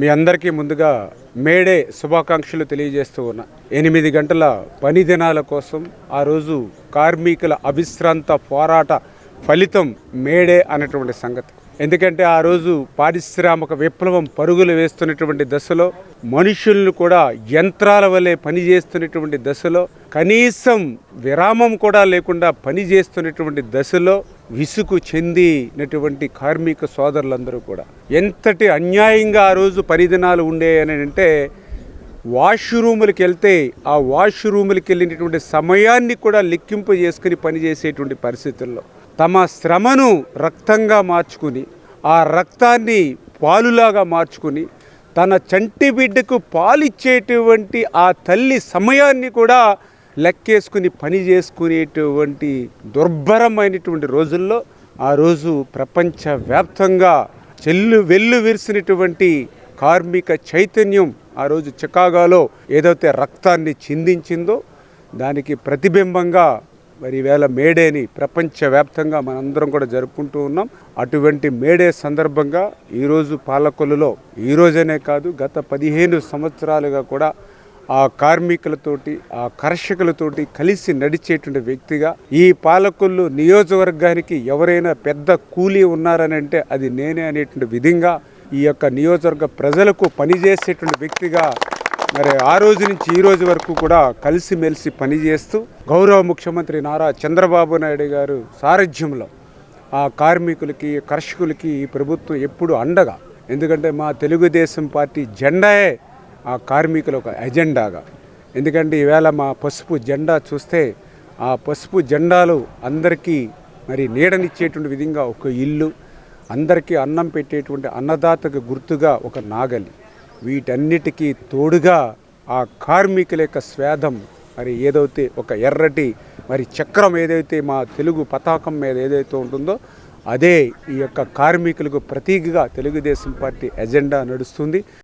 మీ అందరికీ ముందుగా మేడే శుభాకాంక్షలు తెలియజేస్తూ ఉన్నా. ఎనిమిది గంటల పని దినాల కోసం ఆ రోజు కార్మికుల అవిశ్రాంత పోరాట ఫలితం మేడే అనేటువంటి సంగతి. ఎందుకంటే ఆ రోజు పారిశ్రామిక విప్లవం పరుగులు వేస్తున్నటువంటి దశలో మనుషులను కూడా యంత్రాల వలె పనిచేస్తున్నటువంటి దశలో కనీసం విరామం కూడా లేకుండా పనిచేస్తున్నటువంటి దశలో విసుగు చెందినటువంటి కార్మిక సోదరులందరూ కూడా. ఎంతటి అన్యాయంగా ఆ రోజు పరిదినాలు ఉండేయని అంటే వాష్రూములకు వెళ్తే ఆ వాష్రూములకు వెళ్ళినటువంటి సమయాన్ని కూడా లెక్కింపు చేసుకుని పనిచేసేటువంటి పరిస్థితుల్లో. తమ శ్రమను రక్తంగా మార్చుకుని ఆ రక్తాన్ని పాలులాగా మార్చుకుని తన చంటి బిడ్డకు పాలిచ్చేటువంటి ఆ తల్లి సమయాన్ని కూడా లెక్కేసుకుని పని చేసుకునేటువంటి దుర్భరమైనటువంటి రోజుల్లో ఆ రోజు ప్రపంచవ్యాప్తంగా చెల్లు వెల్లు విరిసినటువంటి కార్మిక చైతన్యం ఆ రోజు చికాగోలో ఏదైతే రక్తాన్ని చిందించిందో దానికి ప్రతిబింబంగా మరి ఈవేళ మేడేని ప్రపంచవ్యాప్తంగా మనందరం కూడా జరుపుకుంటూ ఉన్నాం. అటువంటి మేడే సందర్భంగా ఈరోజు పాలకొల్లులో ఈ రోజనే కాదు గత పదిహేను సంవత్సరాలుగా కూడా ఆ కార్మికులతోటి ఆ కర్షకులతోటి కలిసి నడిచేటువంటి వ్యక్తిగా ఈ పాలకొల్లు నియోజకవర్గానికి ఎవరైనా పెద్ద కూలీ ఉన్నారని అంటే అది నేనే అనేటువంటి విధంగా ఈ యొక్క నియోజకవర్గ ప్రజలకు పనిచేసేటువంటి వ్యక్తిగా మరి ఆ రోజు నుంచి ఈ రోజు వరకు కూడా కలిసిమెలిసి పనిచేస్తూ గౌరవ ముఖ్యమంత్రి నారా చంద్రబాబు నాయుడు గారు సారథ్యంలో ఆ కార్మికులకి కర్షకులకి ఈ ప్రభుత్వం ఎప్పుడు అండగా. ఎందుకంటే మా తెలుగుదేశం పార్టీ జెండాయే ఆ కార్మికుల ఒక ఎజెండాగా. ఎందుకంటే ఈవేళ మా పసుపు జెండా చూస్తే ఆ పసుపు జెండాలు అందరికీ మరి నీడనిచ్చేటువంటి విధంగా ఒక ఇల్లు అందరికీ అన్నం పెట్టేటువంటి అన్నదాతకు గుర్తుగా ఒక నాగలి. వీటన్నిటికీ తోడుగా ఆ కార్మికుల యొక్క స్వేదం మరి ఏదైతే ఒక ఎర్రటి మరి చక్రం ఏదైతే మా తెలుగు పతాకం మీద ఏదైతే ఉంటుందో అదే ఈ యొక్క కార్మికులకు ప్రతీకగా తెలుగుదేశం పార్టీ ఎజెండా నడుస్తుంది.